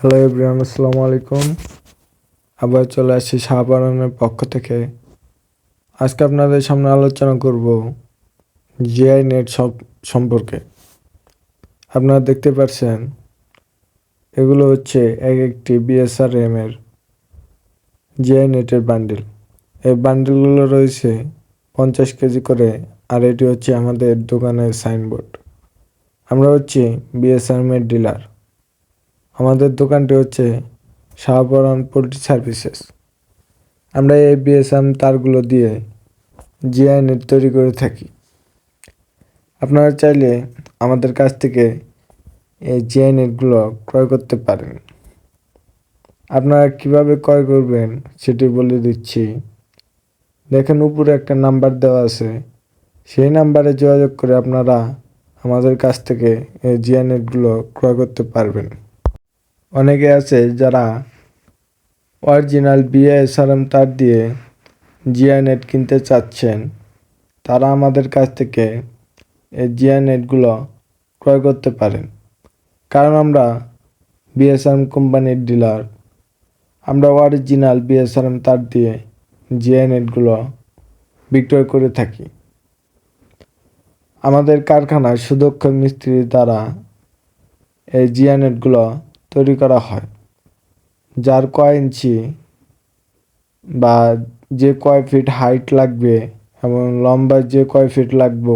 Hello everyone আসসালামু আলাইকুম আবার চলে আসছি শাহবারানের পক্ষ থেকে। আজকে আপনাদের সামনে আলোচনা করব জিআই নেট সব সম্পর্কে। আপনারা দেখতে পাচ্ছেন এগুলো হচ্ছে এক একটি বিএসআরএম এর জিআই নেটের বান্ডিল। এই বান্ডিলগুলো রয়েছে পঞ্চাশ কেজি করে, আর এটি হচ্ছে আমাদের দোকানের সাইনবোর্ড। আমরা হচ্ছি বিএসআরএম এর ডিলার। আমাদের দোকানটি হচ্ছে শাহপরান পোলট্রি সার্ভিসেস। আমরা এই বিএসএম তারগুলো দিয়ে জিআই নেট তৈরি করে থাকি। আপনারা চাইলে আমাদের কাছ থেকে এই জিআই নেটগুলো ক্রয় করতে পারেন। আপনারা কীভাবে ক্রয় করবেন সেটি বলে দিচ্ছি। দেখেন উপরে একটা নাম্বার দেওয়া আছে। সেই নাম্বারে যোগাযোগ করে আপনারা আমাদের কাছ থেকে এই জিআই নেটগুলো ক্রয় করতে পারবেন। অনেকে আছে যারা অরিজিনাল বিএসআরএম তার দিয়ে জিআই নেট কিনতে চাচ্ছেন। তারা আমাদের কাছ থেকে এই জিআই নেটগুলো ক্রয় করতে পারেন। কারণ আমরা বিএসআরএম কোম্পানির ডিলার। আমরা অরিজিনাল বিএসআরএম তার দিয়ে জিআই নেটগুলো বিক্রয় করে থাকি। আমাদের কারখানায় সুদক্ষ মিস্ত্রির দ্বারা এই জিআই নেটগুলো তৈরি করা হয়। যার কয় ইঞ্চি বা যে কয় ফিট হাইট লাগবে এবং লম্বা যে কয় ফিট লাগবো,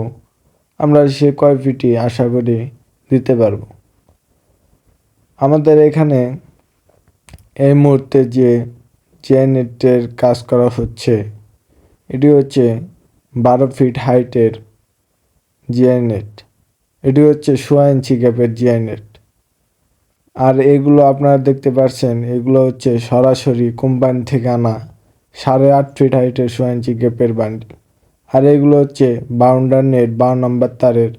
আমরা সে কয় ফিটই আশা করি দিতে পারব। আমাদের এখানে এই মুহূর্তে যে নেটের কাজ করা হচ্ছে, এটি হচ্ছে বারো ফিট হাইটের জিআই নেট। এটি হচ্ছে সোয়া ইঞ্চি গ্যাপের জিআই নেট। আর এগুলো আপনারা দেখতে পাচ্ছেন এগুলো হচ্ছে সরাসরি কোম্পানি থেকে আনা সাড়ে আট ফিট হাইটের সোয়া ইঞ্চি গ্যাপের বান্ডিল। আর এগুলো হচ্ছে বাউন্ডার নেট, বারো নম্বর তারের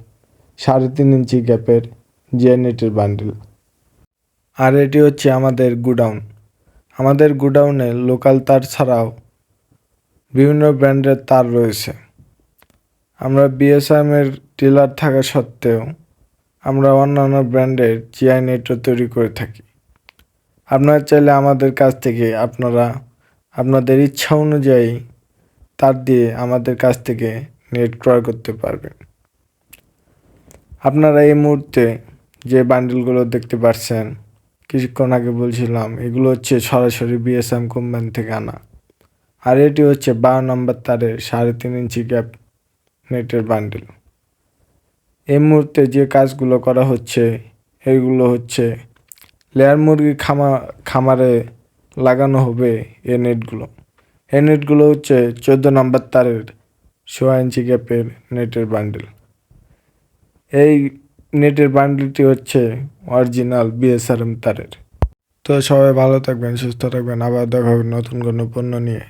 সাড়ে তিন ইঞ্চি গ্যাপের জিআই নেটের বান্ডিল। আর এটি হচ্ছে আমাদের গুডাউন। আমাদের গুডাউনে লোকাল তার ছাড়াও বিভিন্ন ব্র্যান্ডের তার রয়েছে। আমরা বিএসএমের টিলার থাকা সত্ত্বেও আমরা অন্যান্য ব্র্যান্ডের জিআই নেটও তৈরি করে থাকি। আপনারা চাইলে আমাদের কাছ থেকে আপনারা, আপনাদের ইচ্ছা অনুযায়ী তার দিয়ে আমাদের কাছ থেকে নেট ক্রয় করতে পারবেন। আপনারা এই মুহূর্তে যে বান্ডিলগুলো দেখতে পাচ্ছেন কিছুক্ষণ আগে বলছিলাম, এগুলো হচ্ছে সরাসরি বিএসএম কোম্পানি থেকে আনা। আর এটি হচ্ছে বারো নম্বর তারের সাড়ে তিন ইঞ্চি গ্যাপ নেটের বান্ডিল। এই মুহূর্তে যে কাজগুলো করা হচ্ছে এইগুলো হচ্ছে লেয়ার মুরগি খামা, খামারে লাগানো হবে এই নেটগুলো। এই নেটগুলো হচ্ছে চোদ্দ নম্বর তারের সোয়া ইঞ্চি গ্যাপের নেটের বান্ডিল। এই নেটের বান্ডিলটি হচ্ছে অরিজিনাল বিএসআরএম তারের। তো সবাই ভালো থাকবেন, সুস্থ থাকবেন। আবার দেখা হবে নতুন কোনো পণ্য নিয়ে।